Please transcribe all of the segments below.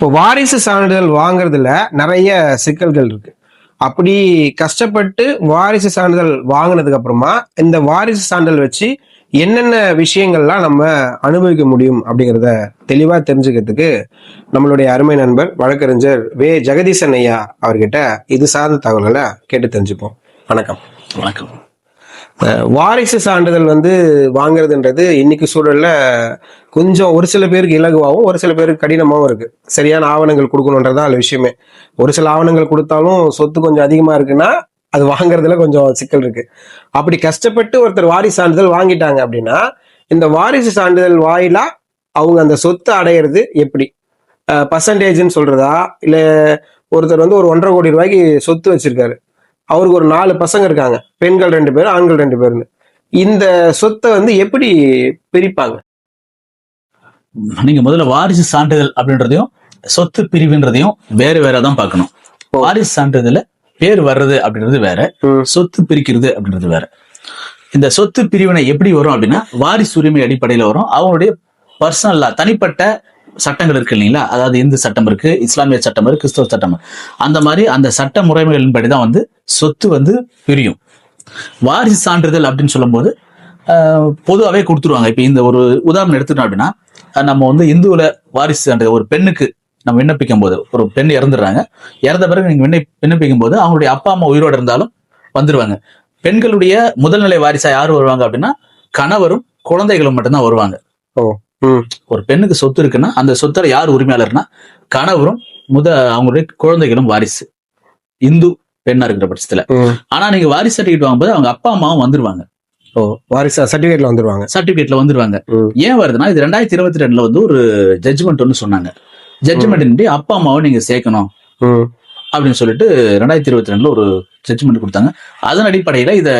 இப்போ வாரிசு சான்றிதழ் வாங்குறதுல நிறைய சிக்கல்கள் இருக்கு. அப்படி கஷ்டப்பட்டு வாரிசு சான்றிதழ் வாங்கினதுக்கு அப்புறமா இந்த வாரிசு சான்றிதழ் வச்சு என்னென்ன விஷயங்கள்லாம் நம்ம அனுபவிக்க முடியும் அப்படிங்கிறத தெளிவா தெரிஞ்சுக்கிறதுக்கு நம்மளுடைய அருமை நண்பர் வழக்கறிஞர் வே. ஜெகதீசன் ஐயா அவர்கிட்ட இது சார்ந்த தகவல்களை கேட்டு தெரிஞ்சுப்போம். வணக்கம். வணக்கம். வாரிசு சான்றிதழ் வந்து வாங்குறதுன்றது இன்னைக்கு சூழல்ல கொஞ்சம் ஒரு சில பேருக்கு இலகுவாகவும் ஒரு சில பேருக்கு கடினமாகவும் இருக்கு. சரியான ஆவணங்கள் கொடுக்கணுன்றது அதில் விஷயமே. ஒரு சில ஆவணங்கள் கொடுத்தாலும் சொத்து கொஞ்சம் அதிகமா இருக்குன்னா அது வாங்குறதுல கொஞ்சம் சிக்கல் இருக்கு. அப்படி கஷ்டப்பட்டு ஒருத்தர் வாரிசு சான்றிதழ் வாங்கிட்டாங்க அப்படின்னா இந்த வாரிசு சான்றிதழ் வாயிலா அவங்க அந்த சொத்து அடையிறது எப்படி? பர்சன்டேஜ்னு சொல்றதா? இல்ல ஒருத்தர் வந்து ஒரு ஒன்றரை கோடி ரூபாய்க்கு சொத்து வச்சிருக்காரு. அவருக்கு ஒரு நாலு பசங்க இருக்காங்க. பெண்கள் ரெண்டு பேர் ஆண்கள் ரெண்டு பேர்னு. இந்த சொத்தை வந்து எப்படி பிரிப்பாங்க? நீங்க முதல்ல வாரிசு சான்றிதழ் அப்படின்றதையும் சொத்து பிரிவுன்றதையும் வேற வேற தான் பார்க்கணும். வாரிசு சான்றிதழ்ல பேர் வர்றது அப்படின்றது வேற. சொத்து பிரிக்கிறது அப்படின்றது வேற. இந்த சொத்து பிரிவினை எப்படி வரும் அப்படின்னா வாரிசு உரிமை அடிப்படையில வரும். அவங்களுடைய பர்சனலா தனிப்பட்ட சட்டங்கள் இருக்கு இல்லைங்களா? அதாவது இந்து சட்டம் இருக்கு இஸ்லாமிய சட்டம் இருக்கு கிறிஸ்தவ சட்டம் அந்த மாதிரி அந்த சட்ட முறைமைகளின்படி தான் வந்து சொத்து வந்து பிரியும். வாரிசு சான்றிதழ் அப்படின்னு சொல்லும்போது ஆஹ், கொடுத்துருவாங்க. இப்போ இந்த ஒரு உதாரணம் எடுத்துட்டோம் அப்படின்னா நம்ம வந்து இந்துவுல வாரிசு சான்றிதழ் ஒரு பெண்ணுக்கு நம்ம விண்ணப்பிக்கும் போது ஒரு பெண் இறந்துடுறாங்க. இறந்த பிறகு நீங்க விண்ணை விண்ணப்பிக்கும் போது அவங்களுடைய அப்பா அம்மா உயிரோடு இருந்தாலும் வந்துருவாங்க. பெண்களுடைய முதல்நிலை வாரிசா யார் வருவாங்க அப்படின்னா கணவரும் குழந்தைகளும் மட்டும்தான் வருவாங்க. ஓ. ஒரு பெண்ணுக்கு சொத்து இருக்குன்னா அந்த சொத்துல யார் உரிமையாளர்னா கணவரும் முத அவங்களுடைய குழந்தைகளும் வாரிசு. இந்து பெண்ணா இருக்கிற பட்சத்துல. ஆனா நீங்க வாரிசு சர்டிஃபிகேட் வாங்கும்போது அவங்க அப்பா அம்மாவும் வந்துருவாங்க. ஓ வாரிசு சர்டிஃபிகேட்ல வந்துருவாங்க. சர்டிபிகேட்ல வந்துருவாங்க. ஏன் வருதுன்னா இது ரெண்டாயிரத்தி இருபத்தி ரெண்டுல வந்து ஒரு ஜட்ஜ்மெண்ட் ஒன்று சொன்னாங்க. ஜட்ஜ்மெண்ட் அப்பா அம்மாவை நீங்க சேர்க்கணும். அப்படின்னு சொல்லிட்டு ரெண்டாயிரத்தி இருபத்தி ரெண்டுல ஒரு ஜட்ஜ்மெண்ட் கொடுத்தாங்க. அதன் அடிப்படையில இத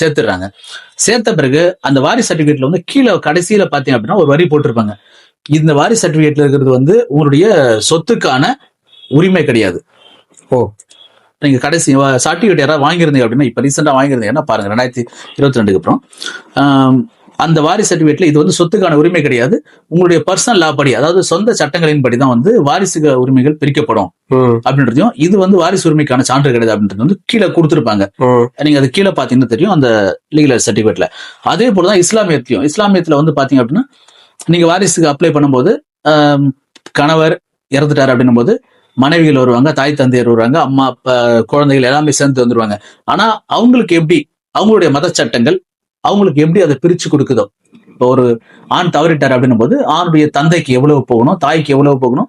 சேர்த்துடுறாங்க. சேர்த்த பிறகு அந்த வாரிசு சர்டிபிகேட்ல வந்து கீழே கடைசியில பாத்தீங்க அப்படின்னா ஒரு வரி போட்டிருப்பாங்க. இந்த வாரிசு சர்டிபிகேட்ல இருக்கிறது வந்து உங்களுடைய சொத்துக்கான உரிமை கிடையாது. ஓ. நீங்க கடைசி சர்டிபிகேட் யாராவது வாங்கியிருந்தீங்க அப்படின்னா இப்ப ரீசெண்டா வாங்கியிருந்தீங்கன்னா பாருங்க ரெண்டாயிரத்தி இருபத்தி ரெண்டுக்கு அப்புறம். அந்த வாரிசு சர்டிபிகேட்ல இது வந்து சொத்துக்கான உரிமை கிடையாது. உங்களுடைய பர்சனல் லா படி அதாவது சொந்த சட்டங்களின் படி தான் வந்து வாரிசு உரிமைகள் பிரிக்கப்படும். அப்படின்றதையும் இது வந்து வாரிசு உரிமைக்கான சான்று கிடையாது அப்படின்றது வந்து கீழே கொடுத்துருப்பாங்க. நீங்க அது கீழே பாத்தீங்கன்னா தெரியும் அந்த லீகல் சர்டிபிகேட்ல அதே போலதான் இஸ்லாமியத்திலையும் இஸ்லாமியத்துல வந்து பாத்தீங்க அப்படின்னா நீங்க வாரிசுக்கு அப்ளை பண்ணும்போது கணவர் இறந்துட்டார் அப்படின்னும் போது மனைவிகள் வருவாங்க தாய் தந்தையர் வருவாங்க அம்மா அப்பா குழந்தைகள் எல்லாமே சேர்ந்து வந்துருவாங்க. ஆனா அவங்களுக்கு எப்படி? அவங்களுடைய மத சட்டங்கள் அவங்களுக்கு எப்படி அதை பிரிச்சு கொடுக்குதோ? இப்போ ஒரு ஆண் தவறிட்டார் அப்படின்னும் போது ஆணுடைய தந்தைக்கு எவ்வளவு போகணும் தாய்க்கு எவ்வளவு போகணும்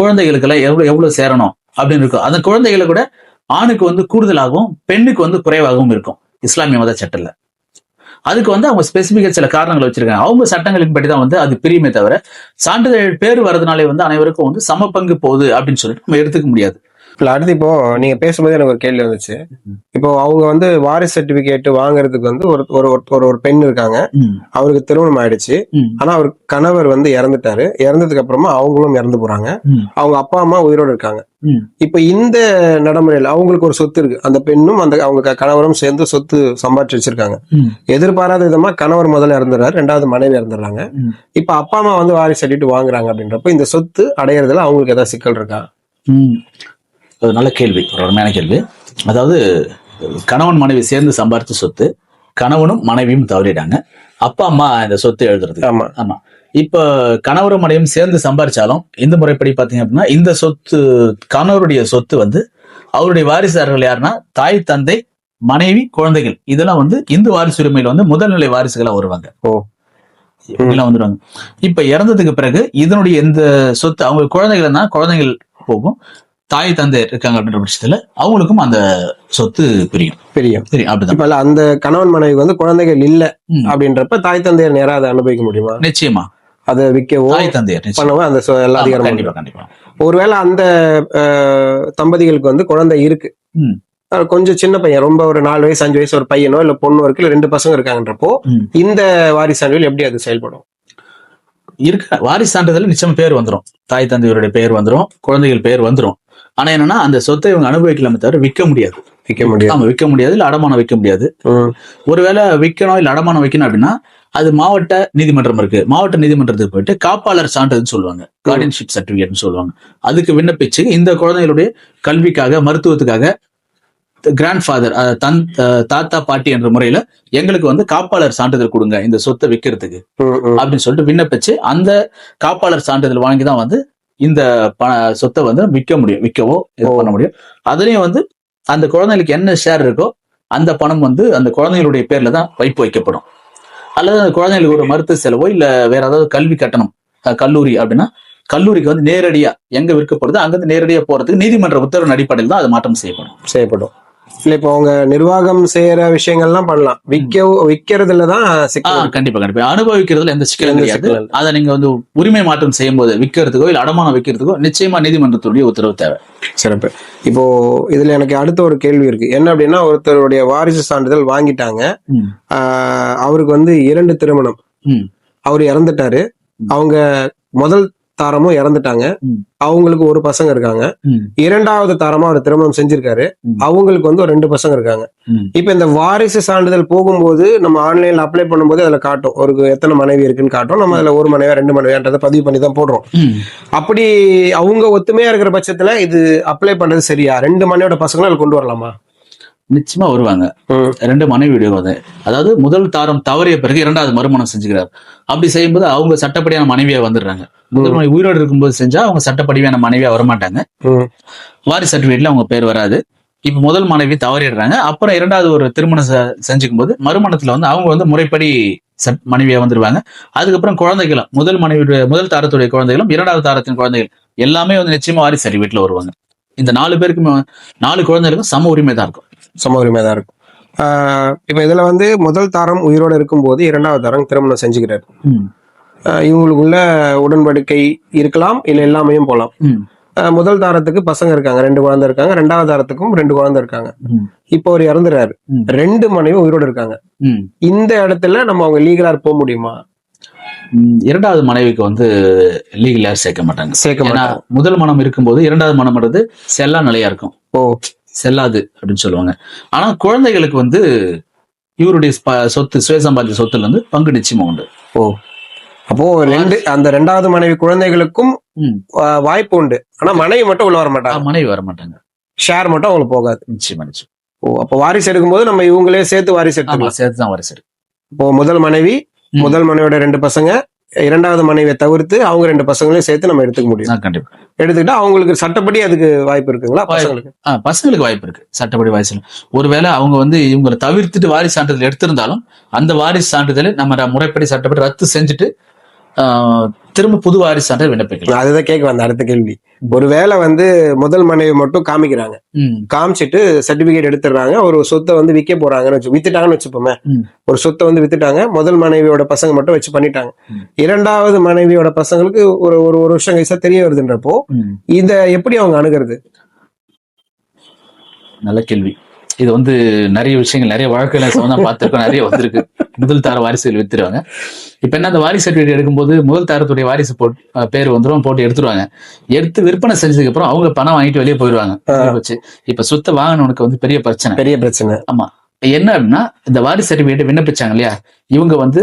குழந்தைகளுக்கு எல்லாம் எவ்வளவு எவ்வளவு சேரணும் அப்படின்னு இருக்கும். அந்த குழந்தைகளை கூட ஆணுக்கு வந்து கூடுதலாகவும் பெண்ணுக்கு வந்து குறைவாகவும் இருக்கும். இஸ்லாமிய மத சட்டத்தில். அதுக்கு வந்து அவங்க ஸ்பெசிபிக்கா சில காரணங்கள் வச்சிருக்காங்க. அவங்க சட்டங்களின் படி தான் வந்து அது பிரியுமே தவிர சான்றிதழ் பேர் வரதுனாலே வந்து அனைவருக்கும் வந்து சம பங்கு போகுது அப்படின்னு சொல்லிட்டு நம்ம எடுத்துக்க முடியாது. இல்ல அடுத்து இப்போ நீங்க பேசும்போது எனக்கு ஒரு கேள்வி வந்துச்சு இப்போ அவங்க வந்து வாரிசு சர்டிபிகேட் வாங்குறதுக்கு வந்து ஒரு ஒரு ஒரு ஒரு பெண் இருக்காங்க. அவருக்கு திருமணம் ஆயிடுச்சு. ஆனா அவர் கணவர் வந்து இறந்துட்டாரு. இறந்ததுக்கு அப்புறமா அவங்களும் இறந்து போறாங்க. அவங்க அப்பா அம்மா உயிரோடு இருக்காங்க. இப்ப இந்த நடைமுறையில அவங்களுக்கு ஒரு சொத்து இருக்கு. அந்த பெண்ணும் அந்த அவங்க கணவரும் சேர்ந்து சொத்து சம்பாதிச்சு வச்சிருக்காங்க. எதிர்பாராத விதமா கணவர் முதல்ல இறந்துடுறாரு. ரெண்டாவது மனைவி இறந்துடுறாங்க. இப்ப அப்பா அம்மா வந்து வாரிசு சர்டிஃபிகேட் வாங்குறாங்க அப்படின்றப்ப இந்த சொத்து அடையறதுல அவங்களுக்கு ஏதாவது சிக்கல் இருக்கா? ஒரு நல்ல கேள்வி ஒரு அருமையான கேள்வி. அதாவது கணவன் மனைவி சேர்ந்து சம்பாரிச்ச சொத்து கணவனும் மனைவியும் தவறிட்டாங்க. அப்பா அம்மா இந்த சொத்து எழுதுறது ஆமா. ஆமா. இப்ப கணவரும் மனைவியும் சேர்ந்து சம்பாரிச்சாலும் இந்த முறைப்படி பாத்தீங்க அப்படின்னா இந்த சொத்து கணவருடைய சொத்து வந்து அவருடைய வாரிசுதாரர்கள் யாருன்னா தாய் தந்தை மனைவி குழந்தைகள். இதெல்லாம் வந்து இந்து வாரிசு உரிமையில வந்து முதல்நிலை வாரிசுகளா வருவாங்க. ஓ. இப்படிலாம் வந்துருவாங்க. இப்ப இறந்ததுக்கு பிறகு இதனுடைய இந்த சொத்து அவங்க குழந்தைகள் தான் குழந்தைகள் போகும். தாய் தந்தை இருக்காங்க அப்படின்ற பட்சத்துல அவங்களுக்கும் அந்த சொத்து பிரியும். பிரியும். தெரியும் அப்படிதான். அந்த கணவன் மனைவி வந்து குழந்தைகள் இல்ல. அப்படின்றப்ப தாய் தந்தையர் நேரா அதை அனுபவிக்க முடியுமா? நிச்சயமா. அதை விற்கவோ தாய் தந்தையர். பண்ணவோ அந்த எல்லா அதிகாரமும் கண்டிப்பா கண்டிப்பா. ஒருவேளை அந்த தம்பதிகளுக்கு வந்து குழந்தை இருக்கு. கொஞ்சம் சின்ன பையன் ரொம்ப ஒரு நாலு வயசு அஞ்சு வயசு ஒரு பையனோ இல்ல பொண்ணோ இருக்கு இல்ல ரெண்டு பசங்க இருக்காங்கன்றப்போ. இந்த வாரிசான்றிதழ் எப்படி அது செயல்படும்? இருக்க. வாரிசு சான்றிதழ் நிச்சயம் பேர் வந்துரும். தாய் தந்தையருடைய பேர் வந்துரும். குழந்தைகள் பேர் வந்துரும். ஆனா என்னன்னா அந்த சொத்தை இவங்க அனுபவிக்கலாமே தவிர விற்க முடியாது. விற்க முடியாது. ஆமா விற்க முடியாது இல்ல அடமானம் வைக்க முடியாது. ஒருவேளை விற்கணும் இல்ல அடமானம் வைக்கணும் அப்படின்னா அது மாவட்ட நீதிமன்றம் இருக்கு. மாவட்ட நீதிமன்றத்துக்கு போயிட்டு காப்பாளர் சான்றிதழ்னு சொல்லுவாங்க. கார்டியன்ஷிப் சர்டிபிகேட்னு சொல்லுவாங்க. அதுக்கு விண்ணப்பிச்சு இந்த குழந்தைகளுடைய கல்விக்காக மருத்துவத்துக்காக கிராண்ட் ஃபாதர் தன் தாத்தா பாட்டி என்ற முறையில எங்களுக்கு வந்து காப்பாளர் சான்றிதழ் கொடுங்க இந்த சொத்தை விற்கிறதுக்கு. அப்படின்னு சொல்லிட்டு விண்ணப்பிச்சு அந்த காப்பாளர் சான்றிதழ் வாங்கி தான் வந்து இந்த ப சொத்தை வந்து விற்க முடியும் விற்கவோ இது. பண்ண முடியும். அதுலயும் வந்து அந்த குழந்தைகளுக்கு என்ன ஷேர் இருக்கோ அந்த பணம் வந்து அந்த குழந்தைகளுடைய பேர்ல தான் வைப்பு வைக்கப்படும். அல்லது அந்த குழந்தைகளுக்கு ஒரு மருத்துவ செலவோ இல்ல வேற ஏதாவது கல்வி கட்டணம் கல்லூரி அப்படின்னா கல்லூரிக்கு வந்து நேரடியா எங்க விற்கப்படுது அங்கிருந்து நேரடியா போறதுக்கு நீதிமன்ற உத்தரவின் அடிப்படையில் தான் அது மாற்றம் செய்யப்படும். செய்யப்படும். இப்போ அவங்க நிர்வாகம் செய்யற விஷயங்கள்லாம் பண்ணலாம். விற்க விற்கிறதுல தான் சிக்கல் கண்டிப்பா கண்டிப்பா. அனுபவிக்கிறதுல எந்த சிக்கலும் கிடையாது. அதை நீங்க வந்து உரிமை மாற்றம் செய்யும் போது விற்கிறதுக்கோ இல்ல அடமானம் வைக்கிறதுக்கோ நிச்சயமா நீதிமன்றத்துடைய உத்தரவு தேவை. சிறப்பு. இப்போ இதுல எனக்கு அடுத்த ஒரு கேள்வி இருக்கு. என்ன அப்படின்னா ஒருத்தருடைய வாரிசு சான்றிதழ் வாங்கிட்டாங்க. அவருக்கு வந்து இரண்டு திருமணம். அவர் இறந்துட்டாரு. அவங்க முதல் தாரமும் இறந்துட்டாங்க. அவங்களுக்கு ஒரு பசங்க இருக்காங்க. இரண்டாவது தாரமா அவர் திருமணம் செஞ்சிருக்காரு. அவங்களுக்கு வந்து ஒரு ரெண்டு பசங்க இருக்காங்க. இப்ப இந்த வாரிசு சான்றிதழ் போகும்போது நம்ம ஆன்லைன்ல அப்ளை பண்ணும்போது அதுல காட்டும் ஒரு எத்தனை மனைவி இருக்குன்னு காட்டும் நம்ம அதுல ஒரு மனைவியா ரெண்டு மனைவியான்றதை பதிவு பண்ணி தான் போடுறோம். அப்படி அவங்க ஒத்துமையா இருக்கிற பட்சத்துல இது அப்ளை பண்றது சரியா ரெண்டு மனைவியோட பசங்களும் கொண்டு வரலாமா நிச்சயமா வருவாங்க. ரெண்டு மனைவி வந்து அதாவது முதல் தாரம் தவறிய பிறகு இரண்டாவது மறுமணம் செஞ்சுக்கிறார். அப்படி செய்யும்போது அவங்க சட்டப்படியான மனைவியா வந்துடுறாங்க. முதல் மனைவி உயிரோடு இருக்கும்போது செஞ்சா அவங்க சட்டப்படியான மனைவியா வரமாட்டாங்க. ம். வாரிசு சர்டிபிகேட்ல அவங்க பேர் வராது. இப்ப முதல் மனைவி தவறிடுறாங்க. அப்புறம் இரண்டாவது ஒரு திருமணம் செஞ்சுக்கும் போது மறுமணத்துல வந்து அவங்க வந்து முறைப்படி சட் மனைவியா வந்துருவாங்க அதுக்கப்புறம் குழந்தைகளும் முதல் மனைவியுடைய முதல் தாரத்துடைய குழந்தைகளும் இரண்டாவது தாரத்தின் குழந்தைகள் எல்லாமே வந்து நிச்சயமா வாரிசு சர்டிபிகேட்ல வருவாங்க. இந்த நாலு பேருக்குமே நாலு குழந்தைகளுக்கும் சம உரிமை தான் இருக்கும். சம உரிமை தான் இருக்கும். இப்ப இதுல வந்து முதல் தாரம் உயிரோட இருக்கும்போது இரண்டாவது தாரம் திருமணம் செஞ்சுக்கிறாரு. இவங்களுக்குள்ள உடன்படிக்கை இருக்கலாம் இல்ல எல்லாமையும் போலாம். ம். ஆஹ் முதல் தாரத்துக்கு பசங்க இருக்காங்க ரெண்டு குழந்தை இருக்காங்க ரெண்டாவது தாரத்துக்கும் ரெண்டு குழந்தை இருக்காங்க. இப்போ அவர் இறந்துறாரு. ரெண்டு மனைவி உயிரோட இருக்காங்க. இந்த இடத்துல நம்ம அவங்க லீகலா போக முடியுமா? இரண்டாவது மனைவிக்கு வந்து லீகல் சேர்க்க மாட்டாங்க. சேர்க்க மாட்டாங்க. முதல் மனம் இருக்கும்போது இரண்டாவது மனம்ன்றது செல்லா நிலையா இருக்கும். ஓ செல்லாது அப்படின்னு சொல்லுவாங்க. ஆனா குழந்தைகளுக்கு வந்து இவருடைய சொத்து சுயசம்பாதித்த சொத்துல இருந்து பங்கு நிச்சயமா உண்டு. ஓ. அப்போ ரெண்டு அந்த ரெண்டாவது மனைவி குழந்தைகளுக்கும் வாய்ப்பு உண்டு. ஆனா மனைவி மட்டும் உள்ள வர மாட்டாங்க மனைவி வர மாட்டாங்க ஷேர் மட்டும் அவங்களுக்கு போகாது. நிச்சயமா நிச்சயம். ஓ அப்போ வாரிசு எடுக்கும்போது நம்ம இவங்களே சேர்த்து வாரிசு எடுத்துக்கலாம். சேர்த்து தான் வாரிசு இப்போ முதல் மனைவி. முதல் மனைவியோட ரெண்டு பசங்க இரண்டாவது மனைவியை தவிர்த்து அவங்க ரெண்டு பசங்களையும் சேர்த்து நம்ம எடுத்துக்க முடியும். கண்டிப்பா. எடுத்துக்கிட்டா அவங்களுக்கு சட்டப்படி அதுக்கு வாய்ப்பு இருக்குங்களா. பசங்களுக்கு? பசங்களுக்கு வாய்ப்பு இருக்கு. சட்டப்படி வாரிசு ஒருவேளை அவங்க வந்து இவங்களை தவிர்த்துட்டு வாரிசு சான்றிதழ் எடுத்திருந்தாலும் அந்த வாரிசு சான்றிதழை நம்ம முறைப்படி சட்டப்படி ரத்து செஞ்சுட்டு திரும்ப புது வாரிசு சான்றிதழ் விண்ணப்பிக்கலாம். அதுதான் கேட்க வந்த அடுத்த கேள்வி. ஒருவேளை வந்து முதல் மனைவி மட்டும் காமிக்கிறாங்க. காமிச்சிட்டு சர்டிபிகேட் எடுத்துடுறாங்க ஒரு சொத்தை வந்து விற்க போறாங்கன்னு வச்சு வித்துட்டாங்கன்னு வச்சுப்போமே. ஒரு சொத்தை வந்து வித்துட்டாங்க முதல் மனைவியோட பசங்க மட்டும் வச்சு பண்ணிட்டாங்க. இரண்டாவது மனைவியோட பசங்களுக்கு ஒரு ஒரு ஒரு வருஷம் கழிச்சா தெரிய வருதுன்றப்போ. இத எப்படி அவங்க அணுகிறது? நல்ல கேள்வி. இது வந்து நிறைய விஷயங்கள் நிறைய வழக்குகளை சம்பந்தம் பார்த்திருக்கோம் நிறைய வந்திருக்கு. முதல் தார வாரிசுகள் வித்துருவாங்க. இப்ப என்ன அந்த வாரிசு சர்டிஃபிகேட் எடுக்கும்போது முதல் தாரத்துடைய வாரிசு போட்டு பேர் வந்துரும் போட்டு எடுத்துருவாங்க. எடுத்து விற்பனை செஞ்சதுக்கு அப்புறம் அவங்க பணம் வாங்கிட்டு வெளியே போயிடுவாங்க. வச்சு இப்ப சொத்தை வாங்கினவனுக்கு வந்து பெரிய பிரச்சனை. பெரிய பிரச்சனை. என்ன அப்படின்னா இந்த வாரிசு சர்டிஃபிகேட் விண்ணப்பிச்சாங்க இல்லையா? இவங்க வந்து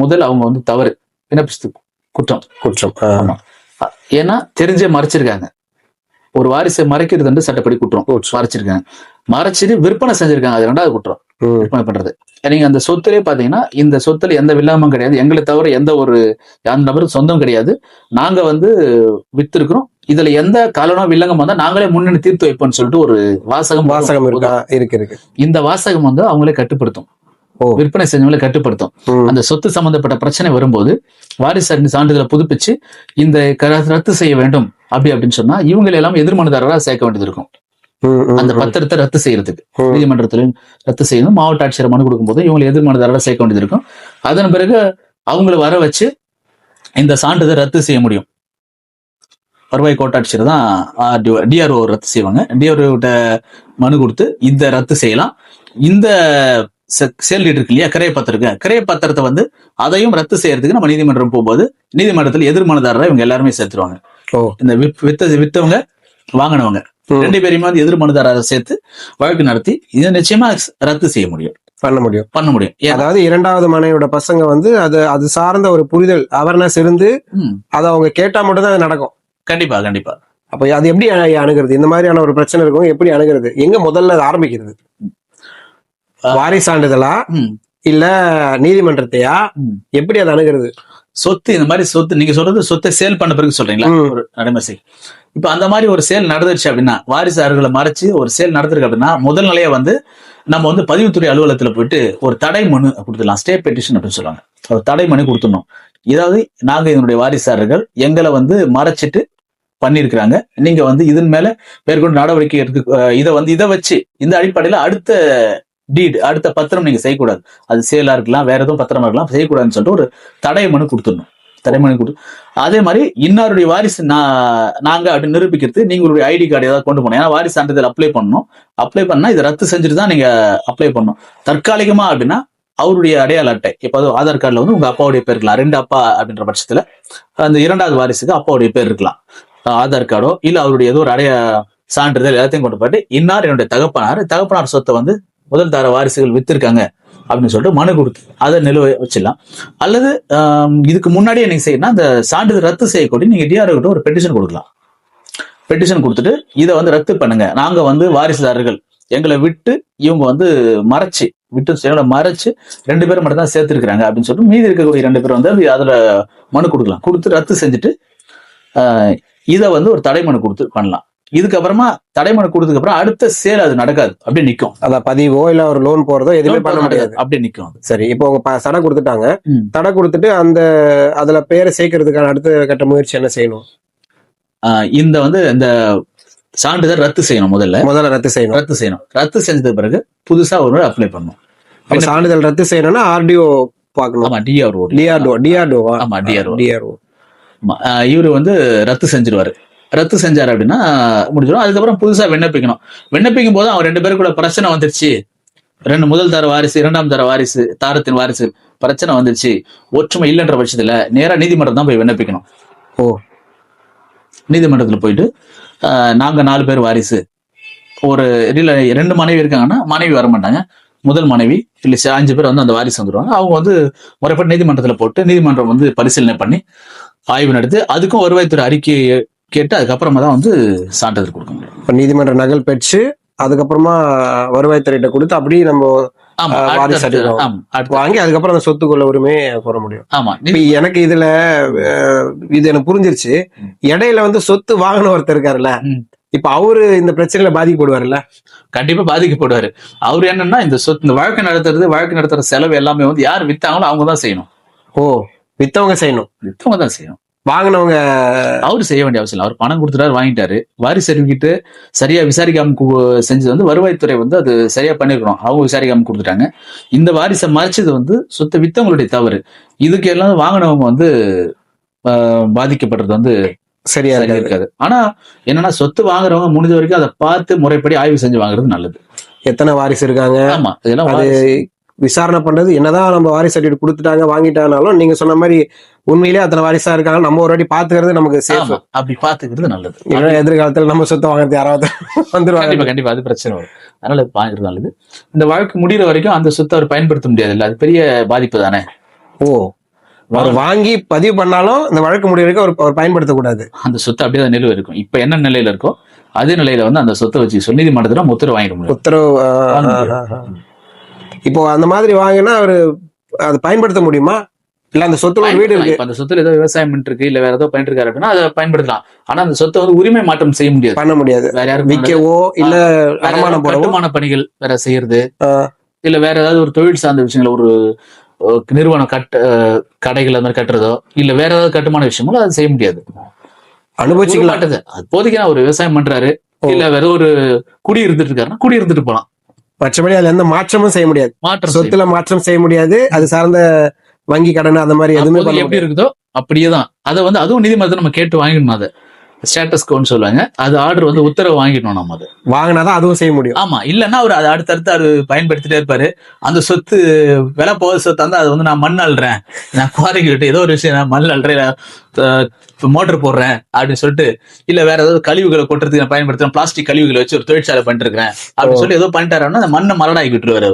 முதல் அவங்க வந்து தவறு. விண்ணப்பிச்சது குற்றம். குற்றம். ஆமா. ஏன்னா தெரிஞ்சே மறைச்சிருக்காங்க. ஒரு வாரிசை மறைக்கிறது வந்து சட்டப்படி குற்றம். மறைச்சிருக்காங்க. மறைச்சிட்டு விற்பனை செஞ்சிருக்காங்க. அது ரெண்டாவது குற்றம். விற்பனை பண்றது. நீங்க அந்த சொத்துலயே பாத்தீங்கன்னா இந்த சொத்துல எந்த வில்லாமம் கிடையாது. எங்களை தவிர எந்த ஒரு அந்த நபரும் சொந்தம் கிடையாது. நாங்க வந்து வித்திருக்கிறோம். இதுல எந்த காலனோ வில்லங்கம் வந்தா நாங்களே முன்னணி தீர்த்து வைப்போம்னு சொல்லிட்டு ஒரு வாசகம் வாசகம். இருக்கா இருக்கு. இந்த வாசகம் வந்து அவங்களே கட்டுப்படுத்தும். விற்பனை செஞ்சவங்களை கட்டுப்படுத்தும். அந்த சொத்து சம்பந்தப்பட்ட பிரச்சனை வரும்போது வாரிசு சான்றிதழை புதுப்பிச்சு இந்த ரத்து செய்ய வேண்டும். அப்படி அப்படின்னு சொன்னா இவங்க எல்லாம் எதிர்மனுதாரராக சேர்க்க வேண்டியது இருக்கும். அந்த. பத்திரத்தை ரத்து செய்யறதுக்கு. ம். நீதிமன்றத்திலும் ரத்து செய்யணும். மாவட்ட ஆட்சியர் மனு கொடுக்கும்போது இவங்களை எதிர்மனுதாரராக சேர்க்க வேண்டியது இருக்கும். அதன் பிறகு அவங்கள வர வச்சு இந்த சான்றிதழ் ரத்து செய்ய முடியும். வருவாய் கோட்டாட்சியர் தான் டிஆர்ஓ ரத்து செய்வாங்க. டிஆர்ஓ கிட்ட மனு கொடுத்து இந்த ரத்து செய்யலாம். இந்த சேல் இருக்கு இல்லையா? கிரைய பத்திரம் இருக்கு கிரைய பத்திரத்தை வந்து அதையும் ரத்து செய்யறதுக்கு நம்ம நீதிமன்றம் போகும்போது நீதிமன்றத்தில் எதிர்மனுதாரரை இவங்க எல்லாருமே சேர்த்துருவாங்க. ஓ. இந்த வித்த வித்தவங்க வாங்கினவங்க. ரெண்டு பேரையுமே வந்து எதிர் மனுதாரரை சேர்த்து வழக்கு நடத்தி இதை நிச்சயமா ரத்து செய்ய முடியும். பண்ண முடியும். பண்ண முடியும். அதாவது இரண்டாவது மனைவியோட பசங்க வந்து அது அது சார்ந்த ஒரு புரிதல் அவேர்னஸ் இருந்து அதை அவங்க கேட்டா மட்டும்தான் அது நடக்கும். கண்டிப்பா கண்டிப்பா. அப்ப அது எப்படி அணு- அணுகிறது? இந்த மாதிரியான ஒரு பிரச்சனை இருக்கும். எப்படி அணுகிறது? எங்க முதல்ல அது ஆரம்பிக்கிறது? வாரிசு ம், இல்ல நீதிமன்றத்தையா. எப்படி அது அணுகிறது? சொத்து இந்த மாதிரி சொத்து நீங்க சொல்றது சொத்தை சேல் பண்ண பிறகு சொல்றீங்களா. ஒரு நடைமுறை இப்ப அந்த மாதிரி ஒரு சேல் நடந்துருச்சு அப்படின்னா வாரிசார்களை மறைச்சு ஒரு சேல் நடந்திருக்கு அப்படின்னா முதல் நிலையை வந்து நம்ம வந்து பதிவுத்துறை அலுவலகத்துல போயிட்டு ஒரு தடை மனு கொடுத்துடலாம். ஸ்டே பெட்டிஷன் அப்படின்னு சொல்லுவாங்க. ஒரு தடை மனு கொடுத்துடணும். இதாவது நாங்க இதனுடைய வாரிசாரர்கள் எங்களை வந்து மறைச்சிட்டு பண்ணியிருக்கிறாங்க. நீங்க வந்து இதன் மேல மேற்கொண்டு நடவடிக்கை எடுத்து இதை வந்து இதை வச்சு இந்த அடிப்படையில அடுத்த டீட் அடுத்த பத்திரம் நீங்க செய்யக்கூடாது. அது சேலா இருக்கலாம் வேற எதுவும் பத்திரமா இருக்கலாம் செய்யக்கூடாதுன்னு சொல்லிட்டு ஒரு தடை மனு கொடுத்துடணும். தடை மனு கொடுத்து அதே மாதிரி இன்னாருடைய வாரிசு நான் நாங்க அப்படி நிரூபிக்கிறது நீங்களுடைய ஐடி கார்டு ஏதாவது கொண்டு போகணும். ஏன்னா வாரிசு சான்றிதழ் அப்ளை பண்ணணும். அப்ளை பண்ணா இதை ரத்து செஞ்சுட்டு தான் நீங்க அப்ளை பண்ணணும். தற்காலிகமா அப்படின்னா அவருடைய அடையாள அட்டை. இப்போ அது ஆதார் கார்டில் வந்து உங்க அப்பாவுடைய பேர் இருக்கலாம். ரெண்டு அப்பா அப்படின்ற பட்சத்துல அந்த இரண்டாவது வாரிசுக்கு அப்பாவுடைய பேர் இருக்கலாம். ஆதார் கார்டோ இல்ல அவருடைய ஏதோ ஒரு அடைய சான்றிதழ் எல்லாத்தையும் கொண்டு போயிட்டு இன்னார் என்னுடைய தகப்பனார். தகப்பனார் சொத்தை வந்து முதல் தர வாரிசுகள் வித்திருக்காங்க அப்படின்னு சொல்லிட்டு மனு கொடுத்து அதை நிலுவ வச்சிடலாம். அல்லது இதுக்கு முன்னாடியே நீங்க செய்யணும்னா அந்த சான்றிதழ் ரத்து செய்யக்கூடிய நீங்க டிஆர்ஓ கிட்ட ஒரு பெட்டிஷன் கொடுக்கலாம். பெட்டிஷன் கொடுத்துட்டு இதை வந்து ரத்து பண்ணுங்க. நாங்க வந்து வாரிசுதாரர்கள். எங்களை விட்டு இவங்க வந்து மறைச்சு விட்டு எங்களை மறைச்சு ரெண்டு பேரும் மட்டும் தான் சேர்த்துருக்குறாங்க அப்படின்னு சொல்லிட்டு மீதி இருக்கக்கூடிய ரெண்டு பேர் வந்து அதுல மனு கொடுக்கலாம். கொடுத்து ரத்து செஞ்சுட்டு இதை வந்து ஒரு தடை மனு கொடுத்து பண்ணலாம். இதுக்கப்புறமா தடை மனு கொடுத்ததுக்கு அப்புறம் அடுத்த சேல் அது நடக்காது. அப்படியே நிக்கும். அத பதிவோ இல்ல ஒரு லோன் போறதோ எதுவுமே பண்ண முடியாது. அப்படியே நிக்கும். சரி இப்போ ப- தடை கொடுத்துட்டாங்க. தடை கொடுத்துட்டு அந்த அதுல பேரை சேர்க்கறதுக்கான அடுத்த கட்ட முயற்சி என்ன செய்யணும்? இந்த வந்து இந்த சான்றிதழ் ரத்து செய்யணும் முதல்ல. முதல்ல ரத்து செய்யணும். ரத்து செய்யணும். ரத்து செஞ்சதுக்கு பிறகு புதுசா ஒரு அப்ளை பண்ணணும். அப்ப சான்றிதழ் ரத்து செய்யணும்னா ஆர்டிஓ பார்க்கணும். ஆமா டிஆர்ஓ டிஆர்டோ டிஆர்டோவா ஆமா டிஆர்ஓ டிஆர்ஓ இவர் வந்து ரத்து செஞ்சிருவாரு. ரத்து செஞ்சாரு அப்படின்னா முடிஞ்சிடும். அதுக்கப்புறம் புதுசா விண்ணப்பிக்கணும். விண்ணப்பிக்கும் போது அவன் ரெண்டு பேருக்குள்ள பிரச்சனை வந்துருச்சு ரெண்டு முதல் தர வாரிசு இரண்டாம் தர வாரிசு தாரத்தின் வாரிசு பிரச்சனை வந்துருச்சு ஒற்றுமை இல்லைன்ற பட்சத்துல நேரா நீதிமன்றம் தான் போய் விண்ணப்பிக்கணும். ஓ. நீதிமன்றத்துல போயிட்டு ஆஹ், நாங்க நாலு பேர் வாரிசு. ஒரு ரெண்டு மனைவி இருக்காங்கன்னா மனைவி வர மாட்டாங்க முதல் மனைவி இல்ல அஞ்சு பேர் வந்து அந்த வாரிசு வந்துருவாங்க. அவங்க வந்து முறைப்பட்டு நீதிமன்றத்துல போட்டு நீதிமன்றம் வந்து பரிசீலனை பண்ணி ஆய்வு நடத்தி அதுக்கும் வருவாய்த்துறை அறிக்கையை கேட்டு அதுக்கப்புறமா தான் வந்து சான்றிதழ் கொடுக்க முடியும் இப்ப நீதிமன்ற நகல் பெற்று அதுக்கப்புறமா வருவாய்த்துறையிட்ட கொடுத்து அப்படியே நம்ம வாங்கி அதுக்கப்புறம் அந்த சொத்துக்குள்ள உரிமையை கோர முடியும். ஆமா எனக்கு இதுல இது எனக்கு புரிஞ்சிருச்சு. இடையில வந்து சொத்து வாங்கின ஒருத்தர் இருக்காருல்ல. இப்ப அவரு இந்த பிரச்சனையில பாதிக்கப்படுவாருல்ல. கண்டிப்பா பாதிக்கப்படுவாரு. அவரு என்னன்னா இந்த சொத்து இந்த வழக்கு நடத்துறது வழக்கு நடத்துற செலவு எல்லாமே வந்து யார் வித்தாங்களோ அவங்க தான் செய்யணும். ஓ வித்தவங்க செய்யணும். வித்தவங்க தான் செய்யணும். வாங்கினவங்க அவரு செய்ய வேண்டிய அவசியம் இல்லை. அவர் பணம் கொடுத்துட்டாரு வாங்கிட்டாரு. வாரி சர்டிபிகேட் சரியா விசாரிக்காம செஞ்சது வந்து வருவாய்த்துறை வந்து அது சரியா பண்ணிருக்கணும் அவங்க விசாரிக்காம கொடுத்துட்டாங்க. இந்த வாரிசை மறைச்சது வந்து சொத்தை வித்தவங்களுடைய தவறு. இதுக்கு எல்லாம் வாங்கினவங்க வந்து பாதிக்கப்படுறது வந்து சரியா இருக்காது. ஆனா என்னன்னா சொத்து வாங்குறவங்க முடிஞ்ச வரைக்கும் அதை பார்த்து முறைப்படி ஆய்வு செஞ்சு வாங்குறது நல்லது. எத்தனை வாரிசு இருக்காங்க? ஆமா இதெல்லாம் விசாரணை பண்றது என்னதான் நம்ம வாரிசு சர்டிஃபிகேட் கொடுத்துட்டாங்க வாங்கிட்டானாலும் நீங்க சொன்ன மாதிரி உண்மையிலேயே அத்தனை வாரிசா இருக்காங்க. நம்ம ஒரு வாட்டி பாத்துக்கிறது நமக்கு சேஃப் அப்படி பாத்துக்கிறது நல்லது. எதிர்காலத்துல நம்ம சொத்தை வாங்குறது யாராவது வந்துருவாங்க. கண்டிப்பா அது பிரச்சனை வரும். அதனால வாங்குறது நல்லது. இந்த வழக்கு முடிகிற வரைக்கும் அந்த சொத்தை அவர் பயன்படுத்த முடியாது இல்ல? அது பெரிய பாதிப்பு தானே? ஓ. அவர் வாங்கி பதிவு பண்ணாலும் இந்த வழக்கு முடிய வரைக்கும் அவர் அவர் பயன்படுத்தக்கூடாது. அந்த சொத்து அப்படியே நிலுவை இருக்கும். இப்ப என்ன நிலையில இருக்கோ அதே நிலையில வந்து அந்த சொத்தை வச்சு சொல்லி நீதிமன்றத்துல நம்ம உத்தரவு வாங்கிட முடியும். உத்தரவு. இப்போ அந்த மாதிரி வாங்கினா அவரு அதை பயன்படுத்த முடியுமா? இல்ல அந்த சொத்துல ஒரு வீடு இருக்கு. அந்த சொத்துல ஏதோ விவசாயம் பண்ணிட்டு இருக்கு இல்ல வேற ஏதோ பண்ணிட்டு இருக்காரு அப்படின்னா அதை பயன்படுத்தலாம். ஆனா அந்த சொத்தை வந்து உரிமை மாற்றம் செய்ய முடியாது. பண்ண முடியாது. வேற யாருக்கும் விற்கவோ இல்ல போடவோ? கட்டுமான பணிகள் வேற செய்யறது. இல்ல வேற ஏதாவது ஒரு தொழில் சார்ந்த விஷயங்கள் ஒரு நிறுவனம் கட்ட கடைகள் அந்த மாதிரி கட்டுறதோ இல்ல வேற ஏதாவது கட்டுமான விஷயங்களோ அதை செய்ய முடியாது. அனுபவிச்சுக்கலாம். அப்போதைக்கு நான் ஒரு விவசாயம் பண்றாரு. இல்ல வேற ஒரு குடி இருந்துட்டு இருக்காருன்னா குடி இருந்துட்டு போலாம். மற்றபடி அதுல எந்த மாற்றமும் செய்ய முடியாது. மாற்றம் சொத்துல மாற்றம் செய்ய முடியாது. அது சார்ந்த வங்கி கடன் அந்த மாதிரி எதுவுமே பண்ண எப்படி இருக்குதோ அப்படியே தான் அதை வந்து அதுவும் நீதிமன்றத்தை நம்ம கேட்டு வாங்கிடணும் அதை. ஸ்டேட்டஸ் கோன்னு சொல்லுவாங்க. அது ஆர்டர் வந்து உத்தரவு வாங்கிடணும் நம்ம அது. வாங்கினாதான் அதுவும் செய்ய முடியும். ஆமா இல்லைன்னா அவர் அதை அடுத்தடுத்து அவர் பயன்படுத்திட்டே இருப்பாரு. அந்த சொத்து விலை போகிற சொத்து வந்து அது வந்து நான் மண் அள்ளுறேன். நான் குவாரிக்கிட்டு ஏதோ ஒரு விஷயம் நான் மண் அள்ளுறேன் மோட்டர் போடுறேன் அப்படின்னு சொல்லிட்டு இல்ல வேற ஏதாவது கழிவுகளை கொட்டுறதுக்கு நான் பயன்படுத்துறேன். பிளாஸ்டிக் கழிவுகளை வச்சு ஒரு தொழிற்சாலை பண்ணிட்டு இருக்கிறேன் அப்படின்னு சொல்லி ஏதோ பண்ணிட்டாருன்னா அந்த மண்ணை மலடாக்கி விட்டுருவாரு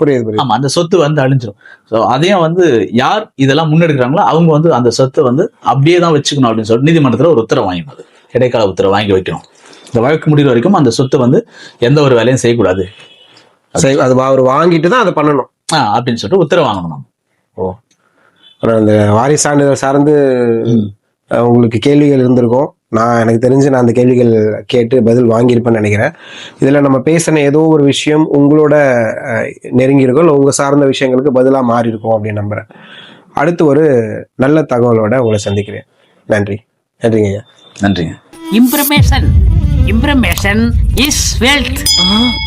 புரியுது. ஆமா அந்த சொத்து வந்து அழிஞ்சிரும். சோ அதையும் வந்து யார் இதெல்லாம் முன்னெடுக்கிறாங்களோ அவங்க வந்து அந்த சொத்தை வந்து அப்படியே தான் வச்சுக்கணும் அப்படின்னு சொல்லிட்டு நீதிமன்றத்துல ஒரு உத்தரவு வாங்கினது. இடைக்கால உத்தரவு வாங்கி வைக்கணும். இந்த வழக்கு முடிகிற வரைக்கும் அந்த சொத்தை வந்து எந்த ஒரு வேலையும் செய்யக்கூடாது. சரி அது அவர் வாங்கிட்டு தான் அதை பண்ணணும். ஆ, அப்படின்னு சொல்லிட்டு உத்தரவு வாங்கணும் ஓ. அப்புறம் அந்த வாரிசு சான்றிதழ் சார்ந்து உங்களுக்கு கேள்விகள் இருந்திருக்கும். நான் எனக்கு தெரிஞ்சு நான் அந்த கேள்விகள் கேட்டு பதில் வாங்கியிருப்பேன்னு நினைக்கிறேன். இதில் நம்ம பேசின ஏதோ ஒரு விஷயம் உங்களோட அஹ், நெருங்கியிருக்கும் இல்லை உங்கள் சார்ந்த விஷயங்களுக்கு பதிலாக மாறி இருக்கும் அப்படின்னு நம்புகிறேன் அடுத்து ஒரு நல்ல தகவலோட உங்களை சந்திக்கிறேன். நன்றி. நன்றிங்க ஐயா. நன்றிங்க. Information. Information is wealth.